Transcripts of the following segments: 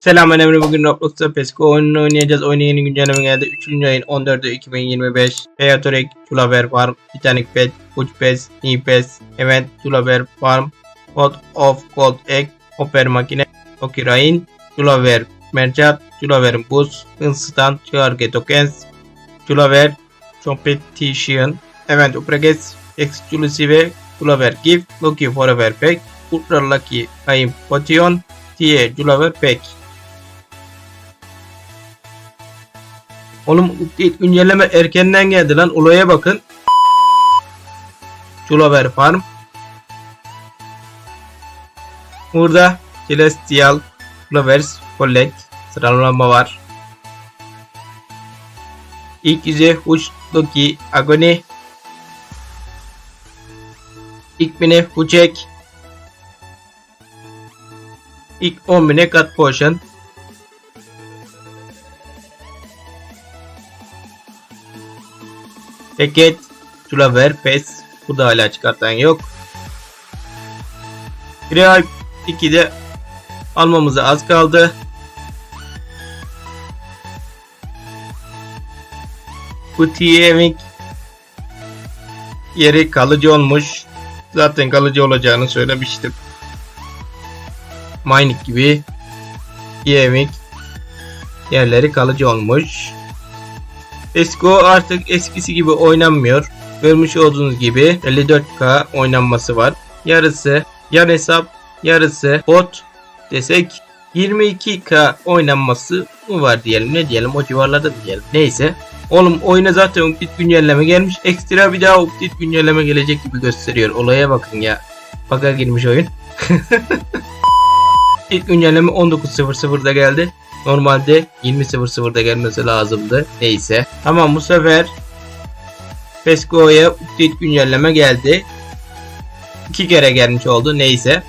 Selam ben Emre bugün Roblox'ta Pesco oyununu oynayacağız. Oyunun yeni güncelleme geldi. 3. ayın 14'ü 2025. Featorek, Tulaver Farm, Titanic Pet, Uç Pes, Nipes, Event, Tulaver Farm, Code of Gold Egg, Oper Makine, Okirain, Tulaver Mercat, Tulaver Bus, Instant, Charge Tokens, Tulaver Competition, Event Upreges, Exclusive, Tulaver Gift, Lucky Forever Pack, Ultra Lucky Aim Potion, Tie Tulaver Pack. Oğlum update güncelleme erkenden geldi lan. Olaya bakın. Çulaver Farm. Burada Celestial Flowers Collect sıralama var. Loki Agony. İlk bine Huçek. İlk 10 bine Cut Potion. Eket, Tulaver, Pes. Burada hala çıkartan yok. Real 2'de almamıza az kaldı. Bu TM'ik yeri kalıcı olmuş. Zaten kalıcı olacağını söylemiştim. Mining gibi TM'ik yerleri kalıcı olmuş. Esko artık eskisi gibi oynanmıyor. Görmüş olduğunuz gibi 54K oynanması var. Yarısı yan hesap, yarısı bot desek 22K oynanması mı var diyelim ne diyelim o civarlarda diyelim. Neyse. Oğlum oyuna zaten update güncelleme gelmiş. Ekstra bir daha update güncelleme gelecek gibi gösteriyor. Olaya bakın ya. Bug'a girmiş oyun. İlk güncelleme 19.00'da geldi. Normalde 20.00'da gelmesi lazımdı. Neyse. Tamam bu sefer Pesco'ya update güncelleme geldi. İki kere gelmiş oldu. Neyse.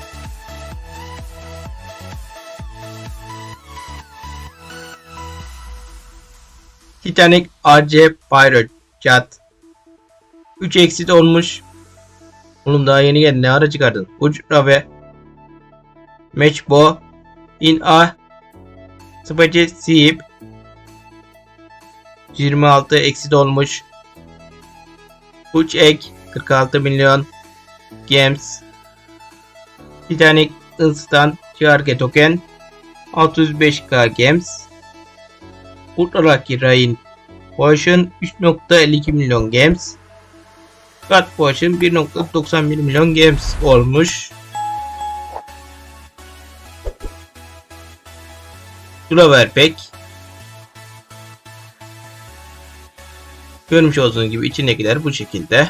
Titanic RC Pirate Chat 3 exit olmuş. Oğlum daha yeni geldi. Ne ara çıkardın? Ucra ve Matchbo in a. Spacey Sip. 26 exit olmuş. Uç ek. 46 milyon. Games. Titanic Instant Charge Token. 605k Games Ultra Rain Potion 3.52 milyon Games God Potion 1.91 milyon Games olmuş. Flower Pack Görmüş olduğunuz gibi içindekiler bu şekilde.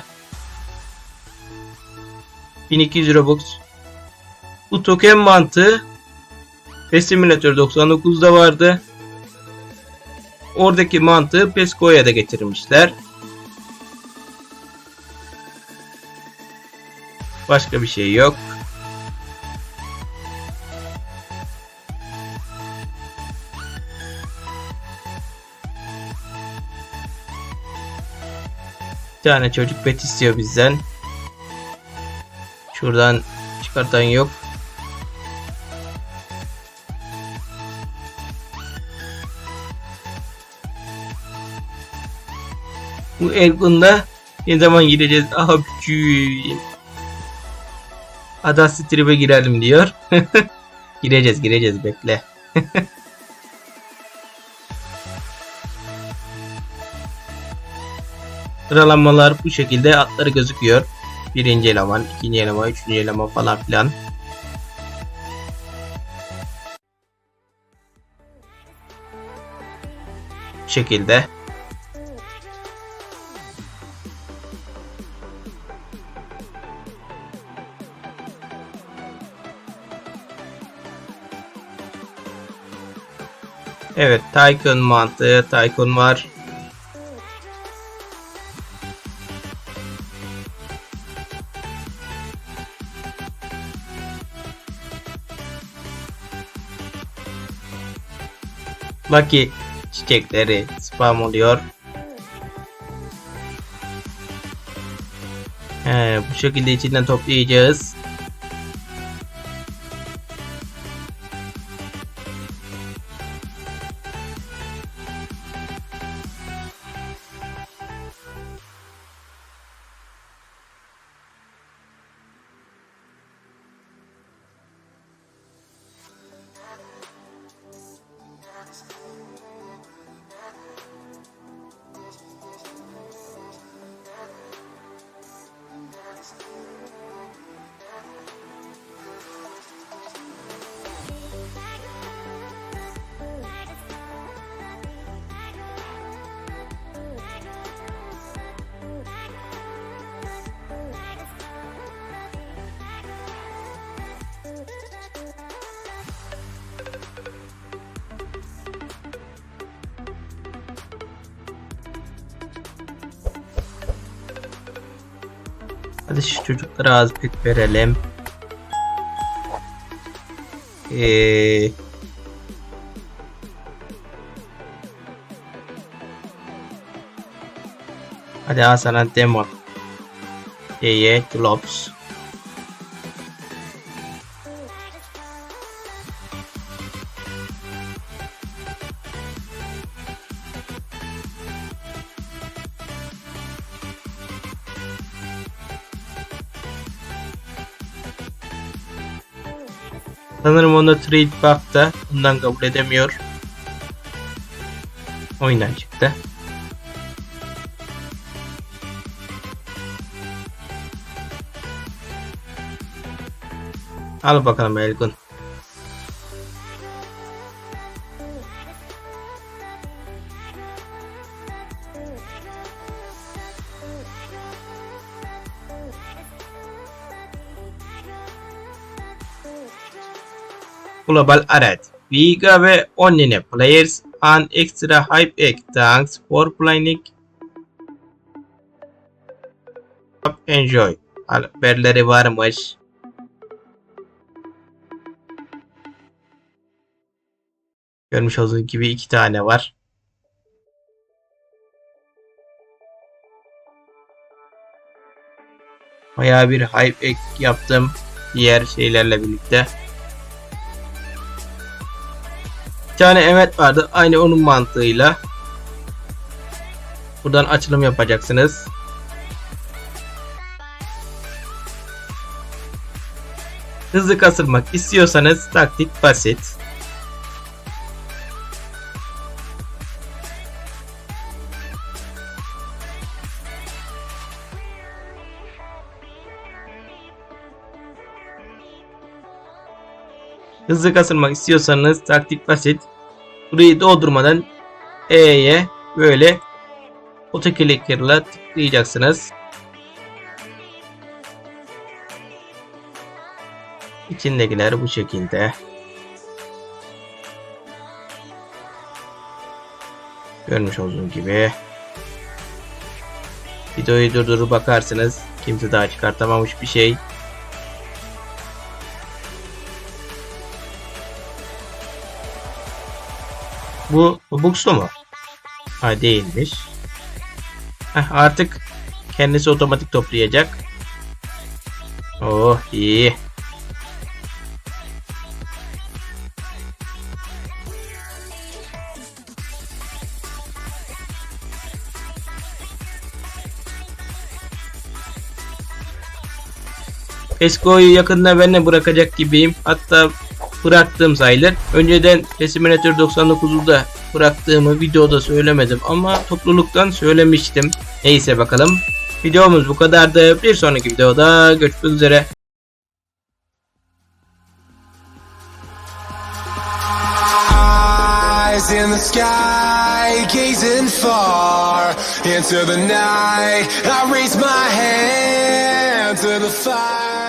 1200 Robux. Bu token mantığı PES Simulator 99'da vardı. Oradaki mantığı Pesco'ya da getirmişler. Başka bir şey yok. Bir tane çocuk bet istiyor bizden. Şuradan çıkartan yok. Bu Ergun'da ne zaman gireceğiz? Abicim. Ada Strip'e girelim diyor. gireceğiz gireceğiz bekle. Sıralamalar bu şekilde atları gözüküyor. Birinci eleman, ikinci eleman, üçüncü eleman falan filan. Bu şekilde. Evet Tycoon mantığı. Tycoon var. Lucky çiçekleri spam oluyor. Ee, bu şekilde içinden toplayacağız. Hadi şu çocuklara az pek verelim. Ee, hadi al sana demon. Ye gloves. Sanırım onda trade bug da bundan kabul edemiyor. Oyundan çıktı. Al bakalım Elgun. Global Array. Viga ve Onnine players an extra hype egg. Thanks for playing. Enjoy. Haberleri varmış. Görmüş olduğunuz gibi iki tane var. Bayağı bir hype egg yaptım diğer şeylerle birlikte. Tane evet vardı. Aynı onun mantığıyla. Buradan açılım yapacaksınız. Hızlı kasılmak istiyorsanız taktik basit. Hızlı kasılmak istiyorsanız taktik basit. Burayı doldurmadan E'ye böyle otoclicker'la tıklayacaksınız. İçindekiler bu şekilde. Görmüş olduğunuz gibi. Videoyu durdurup bakarsınız. Kimse daha çıkartamamış bir şey. Bu, bu mu? Ha değilmiş. Heh, artık kendisi otomatik toplayacak. Oh iyi. Esko'yu yakında ben de bırakacak gibiyim. Hatta bıraktığım sayılır. Önceden Simulator 99'da bıraktığımı videoda söylemedim ama topluluktan söylemiştim. Neyse bakalım. Videomuz bu kadardı. Bir sonraki videoda görüşmek üzere. İn the sky, gazing far into the night. I raise my hand to the fire.